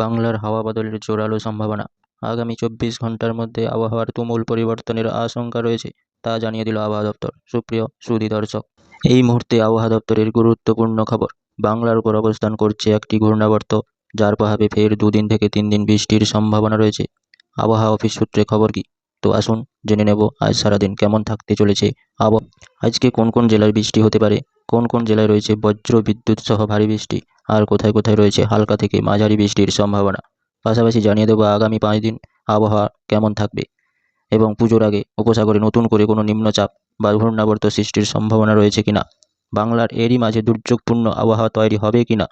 বাংলার হাওয়া বদলের জোরালো সম্ভাবনা। আগামী চব্বিশ ঘণ্টার মধ্যে আবহাওয়ার তুমুল পরিবর্তনের আশঙ্কা রয়েছে, তা জানিয়ে দিল আবহাওয়া দপ্তর। সুপ্রিয় সুধী দর্শক, এই মুহূর্তে আবহাওয়া দপ্তরের গুরুত্বপূর্ণ খবর, বাংলার উপর অবস্থান করছে একটি ঘূর্ণাবর্ত, যার প্রভাবে ফের দুদিন থেকে তিন দিন বৃষ্টির সম্ভাবনা রয়েছে। আবহাওয়া অফিস সূত্রে খবর কি? তো আসুন জেনে নেব আজ সারাদিন কেমন থাকতে চলেছে আবহাওয়া। আজকে কোন কোন জেলায় বৃষ্টি হতে পারে? কোন কোন জেলায় রয়েছে বজ্র বিদ্যুৎ সহ ভারী বৃষ্টি? আর কোথায় কোথায় রয়েছে হালকা থেকে মাঝারি বৃষ্টির সম্ভাবনা? পাশাপাশি জানিয়ে দেবো আগামী পাঁচ দিন আবহাওয়া কেমন থাকবে? এবং পুজোর আগে উপসাগরে নতুন করে কোনো নিম্নচাপ বা ঘূর্ণাবর্ত সৃষ্টির সম্ভাবনা রয়েছে কিনা? বাংলার এরই মাঝে দুর্যোগপূর্ণ আবহাওয়া তৈরি হবে কিনা?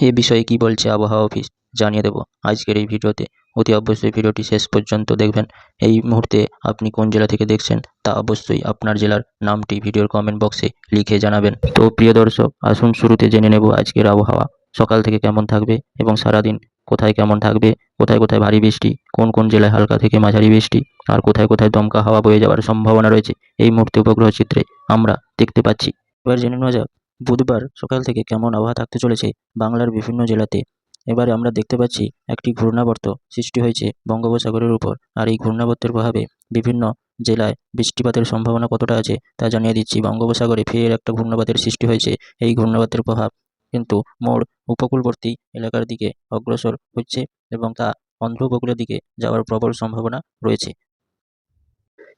এ বিষয়ে কি বলছে আবহাওয়া অফিস? জানিয়ে দেবো আজকের এই ভিডিওতে। অতি অবশ্যই ভিডিওটি শেষ পর্যন্ত দেখবেন। এই মুহূর্তে আপনি কোন জেলা থেকে দেখছেন তা অবশ্যই আপনার জেলার নামটি ভিডিওর কমেন্ট বক্সে লিখে জানাবেন। তো প্রিয় দর্শক, আসুন শুরুতে জেনে নেব আজকের আবহাওয়া। সকাল থেকে কেমন থাকবে এবং সারাদিন কোথায় কেমন থাকবে? কোথায় কোথায় ভারী বৃষ্টি? কোন কোন জেলায় হালকা থেকে মাঝারি বৃষ্টি? আর কোথায় কোথায় দমকা হাওয়া বয়ে যাওয়ার সম্ভাবনা রয়েছে? এই মুহূর্তে উপগ্রহ চিত্রে আমরা দেখতে পাচ্ছি। এবার জেনে নেওয়া যাক, বুধবার সকাল থেকে কেমন আবহাওয়া থাকতে চলেছে বাংলার বিভিন্ন জেলাতে? এবারে আমরা দেখতে পাচ্ছি একটি ঘূর্ণাবর্ত সৃষ্টি হয়েছে বঙ্গোপসাগরের উপর। আর এই ঘূর্ণাবর্তের প্রভাবে বিভিন্ন জেলায় বৃষ্টিপাতের সম্ভাবনা কতটা আছে তা জানিয়ে দিচ্ছি। বঙ্গোপসাগরে ফের একটা ঘূর্ণাবাতের সৃষ্টি হয়েছে। এই ঘূর্ণাবাতের প্রভাব কিন্তু মোড় উপকূলবর্তী এলাকার দিকে অগ্রসর হচ্ছে এবং তা অন্ধ্র উপকূলের দিকে যাওয়ার প্রবল সম্ভাবনা রয়েছে।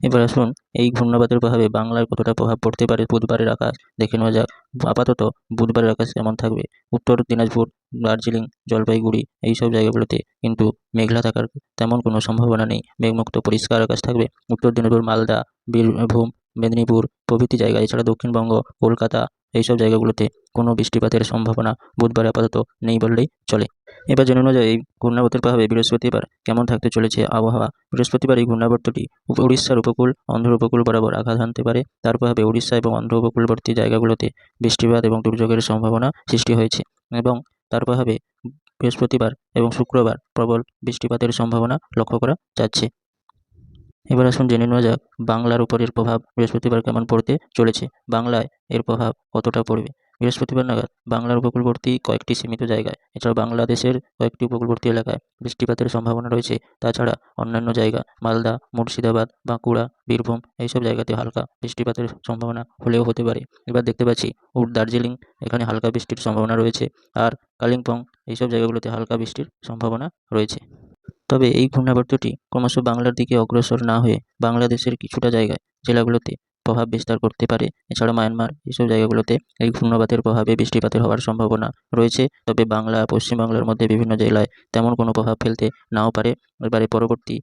এবার আসুন এই ঘূর্ণাবাতের প্রভাবে বাংলার কতটা প্রভাব পড়তে পারে বুধবারের আকাশ। দেখে নেওয়া যাক। আপাতত বুধবারের আকাশ কেমন থাকবে? উত্তর দিনাজপুর দার্জিলিং, জলপাইগুড়ি এই সব জায়গাগুলোতে কিন্তু মেঘলা থাকার তেমন কোনো সম্ভাবনা নেই। মেঘমুক্ত পরিষ্কার আকাশ থাকবে। উত্তর দিনাজপুর, মালদা, বীরভূম, মেদিনীপুর প্রভৃতি জায়গা, এছাড়া দক্ষিণবঙ্গ, কলকাতা এইসব জায়গাগুলোতে কোনো বৃষ্টিপাতের সম্ভাবনা বুধবার আপাতত নেই বললেই চলে। এবার জেনে নেওয়া যায়, এই ঘূর্ণাবর্তের প্রভাবে বৃহস্পতিবার কেমন থাকতে চলেছে আবহাওয়া? বৃহস্পতিবার এই ঘূর্ণাবর্তটি উড়িষ্যার উপকূল, অন্ধ্র উপকূল বরাবর আঘাত হানতে পারে। তার প্রভাবে উড়িষ্যা এবং অন্ধ্র উপকূলবর্তী জায়গাগুলোতে বৃষ্টিপাত এবং দুর্যোগের সম্ভাবনা সৃষ্টি হয়েছে এবং তার প্রভাবে বৃহস্পতিবার এবং শুক্রবার প্রবল বৃষ্টিপাতের সম্ভাবনা লক্ষ্য করা যাচ্ছে। এবার আসুন জেনে নেওয়া যাক বাংলার উপরের প্রভাব বৃহস্পতিবার কেমন পড়তে চলেছে। বাংলায় এর প্রভাব কতটা পড়বে? বৃহস্পতিবার নাগাদ বাংলার উপকূলবর্তী কয়েকটি সীমিত জায়গায়, এছাড়াও বাংলাদেশের কয়েকটি উপকূলবর্তী এলাকায় বৃষ্টিপাতের সম্ভাবনা রয়েছে। তাছাড়া অন্যান্য জায়গা মালদা, মুর্শিদাবাদ, বাঁকুড়া, বীরভূম এইসব জায়গাতে হালকা বৃষ্টিপাতের সম্ভাবনা হলেও হতে পারে। এবার দেখতে পাচ্ছি উট দার্জিলিং, এখানে হালকা বৃষ্টির সম্ভাবনা রয়েছে আর কালিম্পং এইসব জায়গাগুলোতে হালকা বৃষ্টির সম্ভাবনা রয়েছে। তবে এই ঘূর্ণাবর্তটি ক্রমশ বাংলার দিকে অগ্রসর না হয়ে বাংলাদেশের কিছুটা জায়গায়, জেলাগুলোতে প্রভাব বিস্তার করতে পারে। এছাড়া মায়ানমার এইসব জায়গাগুলোতে এই ঘূর্ণাবাতের প্রভাবে বৃষ্টিপাতের হওয়ার সম্ভাবনা রয়েছে। তবে বাংলা, পশ্চিমবাংলার মধ্যে বিভিন্ন জেলায় তেমন কোনো প্রভাব ফেলতে নাও পারে। এবারে পরবর্তী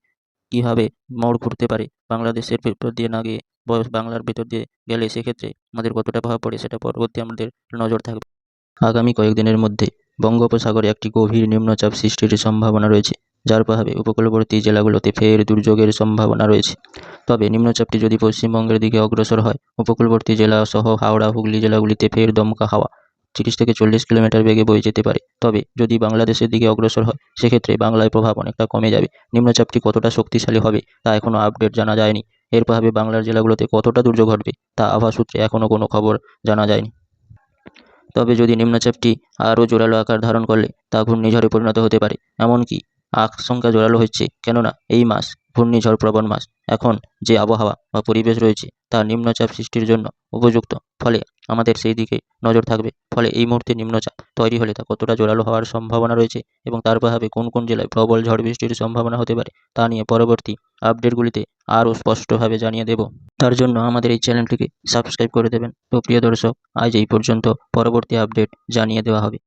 কীভাবে মোড় ঘুরতে পারে? বাংলাদেশের ভেতর দিয়ে না গিয়ে ব- বাংলার ভেতর দিয়ে গেলে সেক্ষেত্রে আমাদের কতটা প্রভাব পড়ে সেটা পরবর্তী আমাদের নজর থাকবে। আগামী কয়েকদিনের মধ্যে বঙ্গোপসাগরে একটি গভীর নিম্নচাপ সৃষ্টির সম্ভাবনা রয়েছে। যার প্রভাবে উপকূলবর্তী জেলাগুলোতে ফের দুর্যোগের সম্ভাবনা রয়েছে। তবে নিম্নচাপটি যদি পশ্চিমবঙ্গের দিকে অগ্রসর হয়, উপকূলবর্তী জেলা সহ হাওড়া, হুগলি জেলাগুলিতে ফের দমকা হাওয়া তিরিশ থেকে চল্লিশ কিলোমিটার বেগে বয়ে যেতে পারে। তবে যদি বাংলাদেশের দিকে অগ্রসর হয়, সেক্ষেত্রে বাংলায় প্রভাব অনেকটা কমে যাবে। নিম্নচাপটি কতটা শক্তিশালী হবে, তা এখনও আপডেট জানা যায়নি। এর প্রভাবে বাংলার জেলাগুলোতে কতটা দুর্যোগ ঘটবে, তা আবহাওয়া সূত্রে এখনও কোনো খবর জানা যায়নি। তবে যদি নিম্নচাপটি আরও জোরালো আকার ধারণ করলে, তা ঘূর্ণিঝড়ে পরিণত হতে পারে। এমনকি আশঙ্কা জোরালো হচ্ছে কেননা এই মাস ঘূর্ণিঝড় প্রবণ মাস। এখন যে আবহাওয়া বা পরিবেশ রয়েছে, তা নিম্নচাপ সৃষ্টির জন্য উপযুক্ত। ফলে আমাদের সেই দিকে নজর থাকবে। ফলে এই মুহূর্তে নিম্নচাপ তৈরি হলে তা কতটা জোরালো হওয়ার সম্ভাবনা রয়েছে এবং তার প্রভাবে কোন কোন জেলায় প্রবল ঝড় বৃষ্টির সম্ভাবনা হতে পারে, তা নিয়ে পরবর্তী আপডেটগুলিতে আরও স্পষ্টভাবে জানিয়ে দেব। তার জন্য আমাদের এই চ্যানেলটিকে সাবস্ক্রাইব করে দেবেন। তো প্রিয় দর্শক, আজ এই পর্যন্ত পরবর্তী আপডেট জানিয়ে দেওয়া হবে।